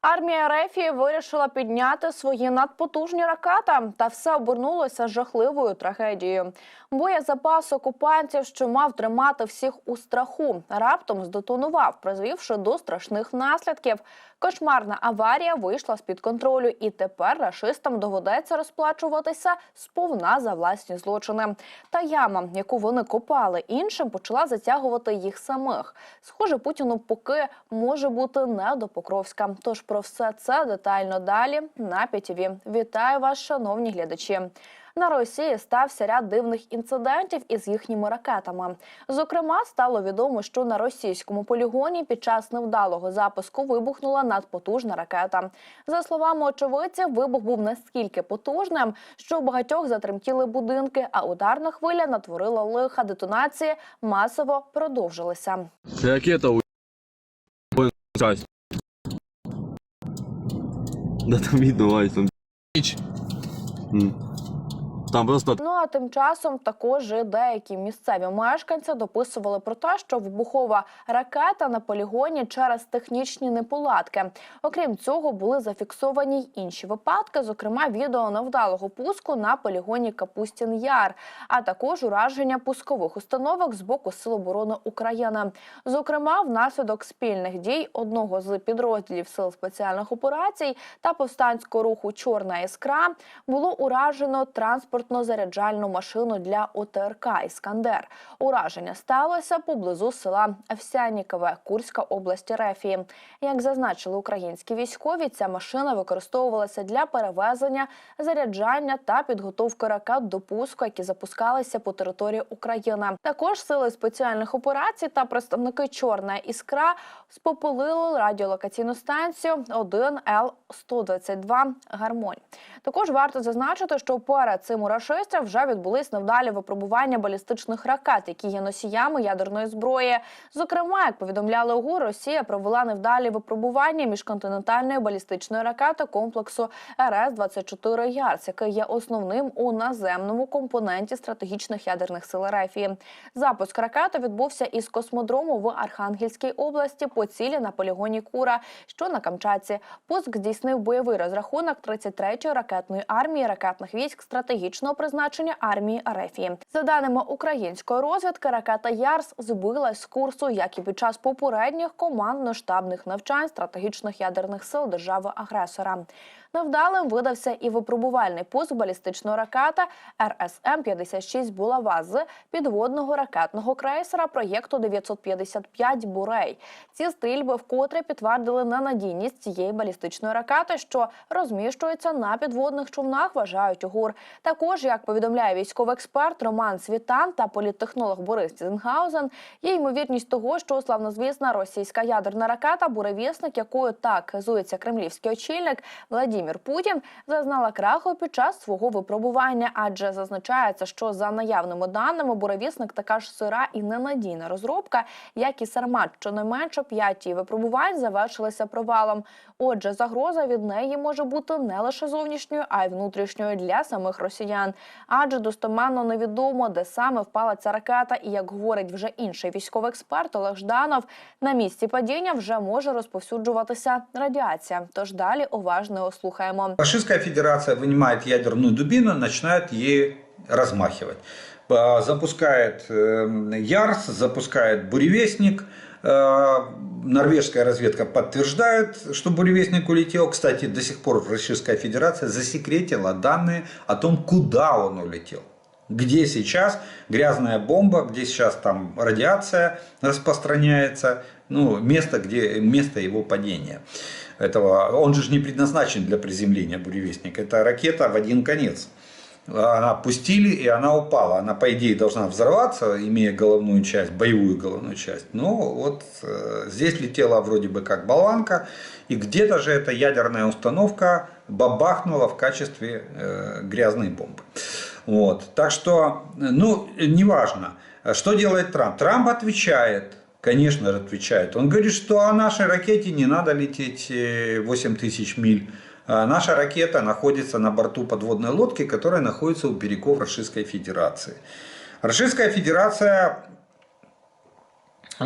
Армія Рефії вирішила підняти свої надпотужні ракети, та все обернулося жахливою трагедією. Боєзапас окупантів, що мав тримати всіх у страху, раптом здетонував, призвівши до страшних наслідків. Кошмарна аварія вийшла з під контролю, і тепер рашистам доведеться розплачуватися сповна за власні злочини. Та яма, яку вони копали іншим, почала затягувати їх самих. Схоже, Путіну поки може бути не до Покровська. Тож про все це детально далі на ПІТІВІ. Вітаю вас, шановні глядачі. На Росії стався ряд дивних інцидентів із їхніми ракетами. Зокрема, стало відомо, що на російському полігоні під час невдалого запуску вибухнула надпотужна ракета. За словами очевидців, вибух був настільки потужним, що у багатьох затремтіли будинки, а ударна хвиля натворила лиха детонації масово продовжилися. Ракета у. Да там видно, Вась, там. Там просто Ну а тим часом також і деякі місцеві мешканці дописували про те, що вибухова ракета на полігоні через технічні неполадки. Окрім цього, були зафіксовані й інші випадки, зокрема відео невдалого пуску на полігоні Капустін Яр, а також ураження пускових установок з боку Сил оборони України. Зокрема, внаслідок спільних дій одного з підрозділів сил спеціальних операцій та повстанського руху Чорна іскра було уражено транспортно-заряджальну машину для ОТРК Іскандер. Ураження сталося поблизу села Овсянікове, Курська область Рефії. Як зазначили українські військові, ця машина використовувалася для перевезення, заряджання та підготовки ракет до пуску, які запускалися по території України. Також сили спеціальних операцій та представники Чорна іскра спопилили радіолокаційну станцію 1 Л 122 Гармонь. Також варто зазначити, що перед цим у рашистів вже відбулись невдалі випробування балістичних ракет, які є носіями ядерної зброї. Зокрема, як повідомляли УГУ, Росія провела невдалі випробування міжконтинентальної балістичної ракети комплексу РС 24 Ярс, який є основним у наземному компоненті стратегічних ядерних сил РФ. Запуск ракети відбувся із космодрому в Архангельській області по цілі на полігоні Кура, що на Камчатці. Пуск здійснив бойовий розрахунок 33-ї ракетної армії ракетних військ стратегічного призначення армії Арефії. За даними української розвідки, ракета Ярс збилась з курсу, як і під час попередніх командно-штабних навчань стратегічних ядерних сил держави-агресора. Невдалим видався і випробувальний пуск балістичної ракети РСМ 56 булава з підводного ракетного крейсера проєкту 955 Бурей. Ці стрільби вкотре підтвердили ненадійність цієї балістичної ракети, що розміщується на підводних човнах. Вважають УГУР. Також, як повідомляє військовий експерт Роман Світан та політтехнолог Борис Цінгаузен, є ймовірність того, що славнозвісна російська ядерна ракета буревісник, якою так хизується кремлівський очільник Владімір Путін, зазнала краху під час свого випробування, адже зазначається, що за наявними даними буревісник така ж сира і ненадійна розробка, як і Сармат. Щонайменше п'ять її випробувань завершилися провалом. Отже, загроза від неї може бути не лише зовнішньою, а й внутрішньою для самих росіян. Адже достеменно невідомо, де саме впала ця ракета, і як говорить вже інший військовий експерт Олег Жданов, на місці падіння вже може розповсюджуватися радіація. Тож далі уважно його слухаємо. Российская Федерация вынимает ядерную дубину, начинает ею размахивать. Э, Запускает э, Ярс, запускает Буревестник. Э, Норвежская разведка подтверждает, что Буревестник улетел. Кстати, до сих пор Российская Федерация засекретила данные о том, куда он улетел. Где сейчас грязная бомба, где сейчас там радиация распространяется, ну, место, где, место его падения. Этого, он же не предназначен для приземления буревестника. Это ракета в один конец. Она пустили, и она упала. Она, по идее, должна взорваться, имея головную часть, боевую головную часть. Но вот э, здесь летела вроде бы как болванка, и где-то же эта ядерная установка бабахнула в качестве э, грязной бомбы. Вот. Так что, ну, неважно. Что делает Трамп? Трамп отвечает, конечно отвечает. Он говорит, что о нашей ракете не надо лететь э, 8 тысяч миль. А Наша ракета находится на борту подводной лодки, которая находится у берегов Российской Федерации. Российская Федерация э,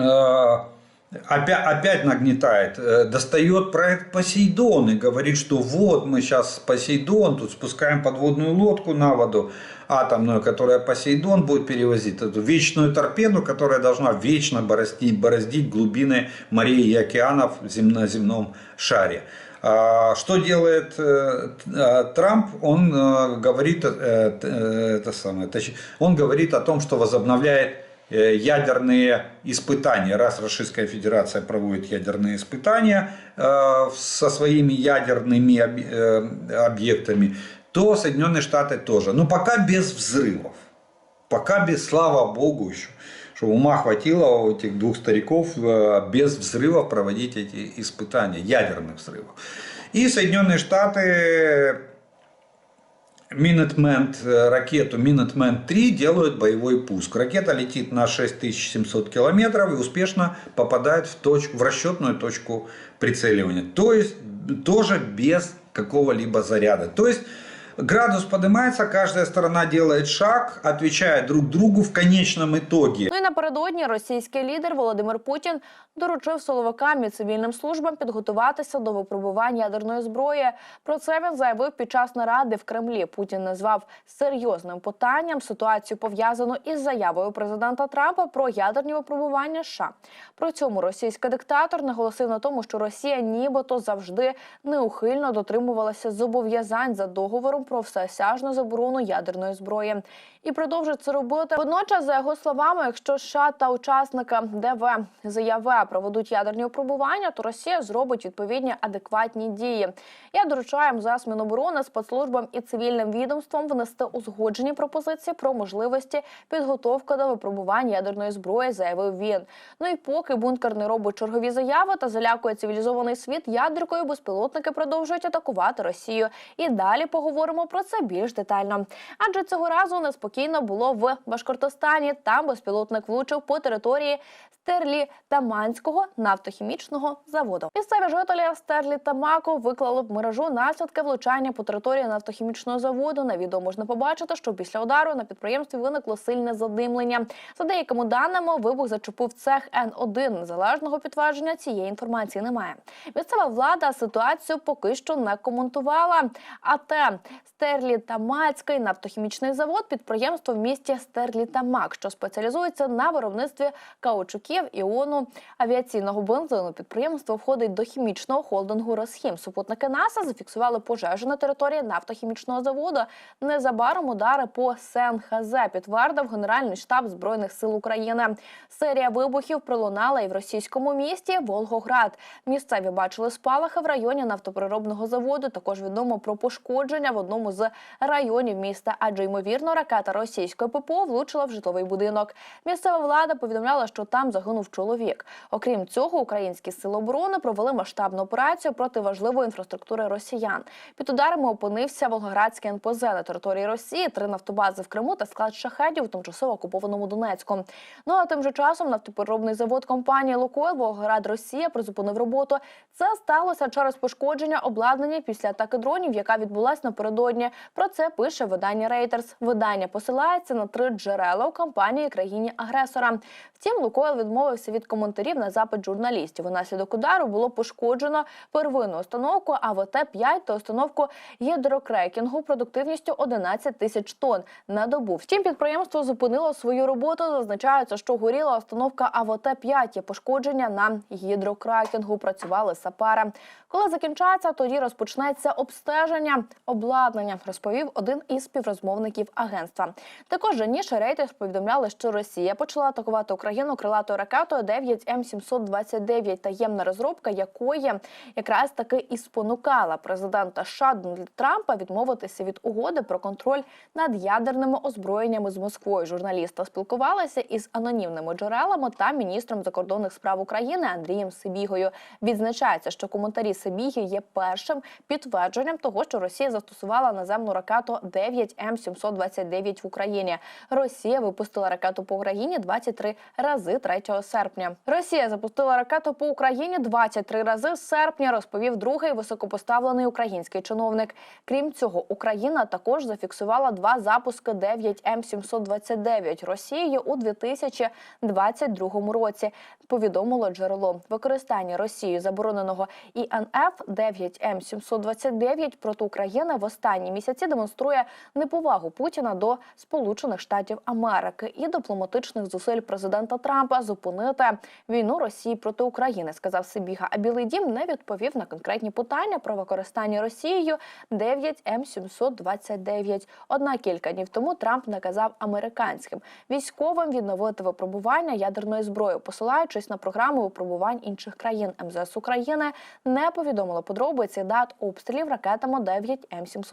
опять, опять нагнетает, э, достает проект Посейдон и говорит, что вот мы сейчас Посейдон, тут спускаем подводную лодку на воду атомную, которая Посейдон будет перевозить эту вечную торпеду, которая должна вечно бороздить, бороздить глубины морей и океанов на земном шаре. А Что делает э, э, Трамп? Он э, говорит, это самое, он говорит о том, что возобновляет ядерные испытания. Раз Российская Федерация проводит ядерные испытания э, со своими ядерными э, объектами, то Соединенные Штаты тоже. Но пока без взрывов. Пока без, слава богу еще, что ума хватило у этих двух стариков э, без взрывов проводить эти испытания, ядерных взрывов. И Соединенные Штаты Минутмен, э, ракету Минутмен 3 делают боевой пуск. Ракета летит на 6700 километров и успешно попадает в, точку, в расчетную точку прицеливания. То есть тоже без какого-либо заряда. То есть градус поднимается, каждая сторона делает шаг, отвечая друг другу в конечном итоге. Ну і напередодні російський лідер Володимир Путін доручив силовикам і цивільним службам підготуватися до випробування ядерної зброї. Про це він заявив під час наради в Кремлі. Путін назвав серйозним питанням ситуацію пов'язану із заявою президента Трампа про ядерні випробування. США. При цьому російський диктатор наголосив на тому, що Росія нібито завжди неухильно дотримувалася зобов'язань за договором про всеосяжну заборону ядерної зброї і продовжить це робити. Водночас, за його словами, якщо США та учасники ДВ ЗЯВ проведуть ядерні випробування, то Росія зробить відповідні адекватні дії. Я доручаю МЗС Міноборони, спецслужбам і цивільним відомствам внести узгоджені пропозиції про можливості підготовки до випробування ядерної зброї, заявив він. Ну і поки бункер не робить чергові заяви та залякує цивілізований світ ядеркою, безпілотники продовжують атакувати Росію. І далі поговоримо про це більш детально. Адже цього разу неспокійно було в Башкортостані. Там безпілотник влучив по території Стерлі Таманського нафтохімічного заводу. Місцеві жителі Стерлі Тамако виклали в мережу наслідки влучання по території нафтохімічного заводу. На відео можна побачити, що після удару на підприємстві виникло сильне задимлення. За деякими даними, вибух зачепив цех Н1. Незалежного підтвердження цієї інформації немає. Місцева влада ситуацію поки що не коментувала. А те Стерлі Тамацький нафтохімічний завод підприємство в місті Стерлі Тамак, що спеціалізується на виробництві каучуків, іону, авіаційного бензину. Підприємство входить до хімічного холдингу Росхім. Супутники НАСА зафіксували пожежу на території нафтохімічного заводу. Незабаром удари по СНХЗ підтвердив Генеральний штаб збройних сил України. Серія вибухів пролунала і в російському місті Волгоград. Місцеві бачили спалахи в районі нафтопереробного заводу. Також відомо про пошкодження в одному з районів міста, адже ймовірно ракета російської ППО влучила в житловий будинок. Місцева влада повідомляла, що там загинув чоловік. Окрім цього, українські сили оборони провели масштабну операцію проти важливої інфраструктури росіян. Під ударами опинився Волгоградський НПЗ на території Росії, три нафтобази в Криму та склад шахедів у тимчасово окупованому Донецьку. Ну а тим же часом нафтопереробний завод компанії Лукойл Волгоград Росія призупинив роботу. Це сталося через пошкодження обладнання після атаки дронів, яка відбулася напередодні. Про це пише видання Reuters. Видання посилається на три джерела у компанії країні агресора. Втім, Лукойл відмовився від коментарів на запит журналістів. Унаслідок удару було пошкоджено первинну установку АВТ-5 та установку гідрокрекінгу продуктивністю 11 тисяч тонн на добу. Втім, підприємство зупинило свою роботу. Зазначається, що горіла установка АВТ-5. Є пошкодження на гідрокрекінгу. Працювали сапери. Коли закінчаться, тоді розпочнеться обстеження обладнання, розповів один із співрозмовників агентства. Також раніше Reuters повідомляли, що Росія почала атакувати Україну крилатою ракетою 9 М 729 таємна розробка якої якраз таки і спонукала президента США Дональда Трампа відмовитися від угоди про контроль над ядерними озброєннями з Москвою. Журналісти спілкувалися із анонімними джерелами та міністром закордонних справ України Андрієм Сибігою. Відзначається, що коментарі Сибіги є першим підтвердженням того, що Росія застосувала запускала наземну ракету 9М729 в Україні. Росія випустила ракету по Україні 23 рази 3 серпня. Росія запустила ракету по Україні 23 рази з серпня, розповів другий високопоставлений український чиновник. Крім цього, Україна також зафіксувала два запуски 9М729 Росією у 2022 році. Повідомило джерело використання Росією забороненого ІНФ 9М729 проти України в останні місяці демонструє неповагу Путіна до Сполучених Штатів Америки і дипломатичних зусиль президента Трампа зупинити війну Росії проти України, сказав Сибіга. А Білий Дім не відповів на конкретні питання про використання Росією 9М729. Однак кілька днів тому Трамп наказав американським військовим відновити випробування ядерної зброї, посилаючись на програму випробувань інших країн. МЗС України не повідомило подробиці дат обстрілів ракетами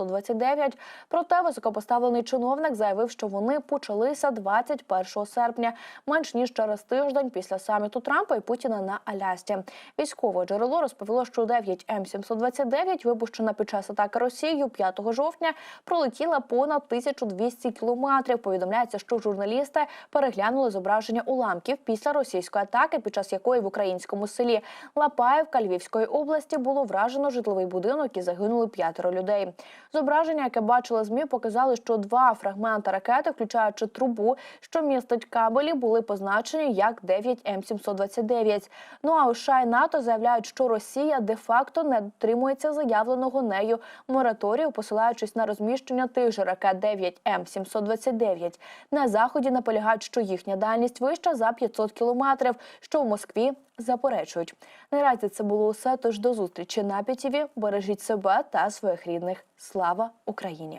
9М729. Проте високопоставлений чиновник заявив, що вони почалися 21 серпня, менш ніж через тиждень після саміту Трампа і Путіна на Алясці. Військове джерело розповіло, що 9М729, випущена під час атаки Росією 5 жовтня, пролетіла понад 1200 кілометрів. Повідомляється, що журналісти переглянули зображення уламків після російської атаки, під час якої в українському селі Лапаївка Львівської області було вражено житловий будинок і загинули п'ятеро людей. Зображення, яке бачили змі, показали, що два фрагменти ракети, включаючи трубу, що містить кабелі, були позначені як 9М729. Ну а у США і НАТО заявляють, що Росія де-факто не дотримується заявленого нею мораторію, посилаючись на розміщення тих же ракет 9М729. На заході наполягають, що їхня дальність вища за 500 кілометрів, що в Москві заперечують. Наразі це було усе. Тож до зустрічі на ПІТІВІ. Бережіть себе та своїх рідних. Слава Україні!